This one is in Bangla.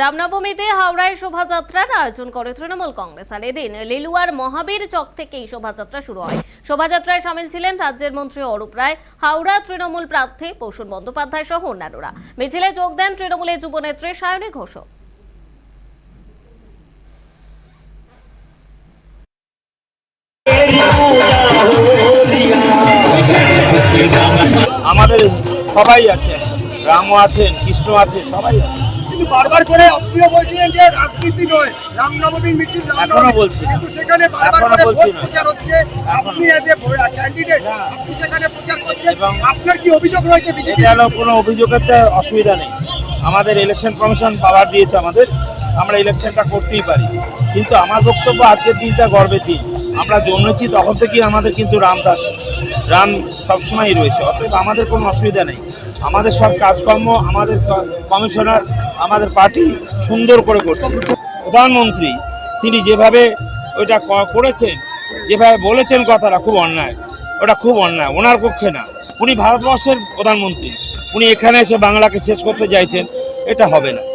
রামনবমীতে হাওড়ায় শোভাযাত্রার আয়োজন করে তৃণমূল কংগ্রেস। আর এদিন লিলুয়ার মহাবীর চক থেকেই শোভাযাত্রা শুরু হয়। শোভাযাত্রায় সামিল ছিলেন রাজ্যের মন্ত্রী অরূপ রায়, হাওড়া তৃণমূল প্রার্থী প্রসূন বন্দ্যোপাধ্যায় সহ অন্যান্যরা। মিছিলে যোগ দেন তৃণমূলের যুবনেত্রী সায়নী ঘোষও আমাদের সবাই আছে, রামও আছেন, কৃষ্ণ আছে, সবাই আছে। কিন্তু বারবার করে আপনিও বলছিলেন যে রাজনীতি নয় রামনবমীর মিছিল। এখনও বলছি। কিন্তু সেখানে বারবার করে। প্রচার হচ্ছে আপনি এজ এ ক্যান্ডিডেট আপনি সেখানে প্রচার করছেন আপনার কি অভিযোগ রয়েছে বিজেপি কোনো অভিযোগের অসুবিধা নেই আমাদের ইলেকশন কমিশন পাওয়ার দিয়েছে আমাদের, আমরা ইলেকশনটা করতেই পারি। কিন্তু আমার বক্তব্য আজকের দিনটা গর্বের দিন। আমরা জন্মেছি তখন থেকেই আমাদের কিন্তু রাম আছে রাম সবসময়ই রয়েছে। অতএব আমাদের কোনো অসুবিধা নেই। আমাদের সব কাজকর্ম, আমাদের কমিশনার, আমাদের পার্টি সুন্দর করে করছে। প্রধানমন্ত্রী, তিনি যেভাবে ওইটা করেছেন, যেভাবে বলেছেন কথাটা খুব অন্যায়। ওটা খুব অন্যায়, ওনার পক্ষে না। উনি ভারতবর্ষের প্রধানমন্ত্রী। উনি এখানে এসে বাংলাকে শেষ করতে চাইছেন। এটা হবে না।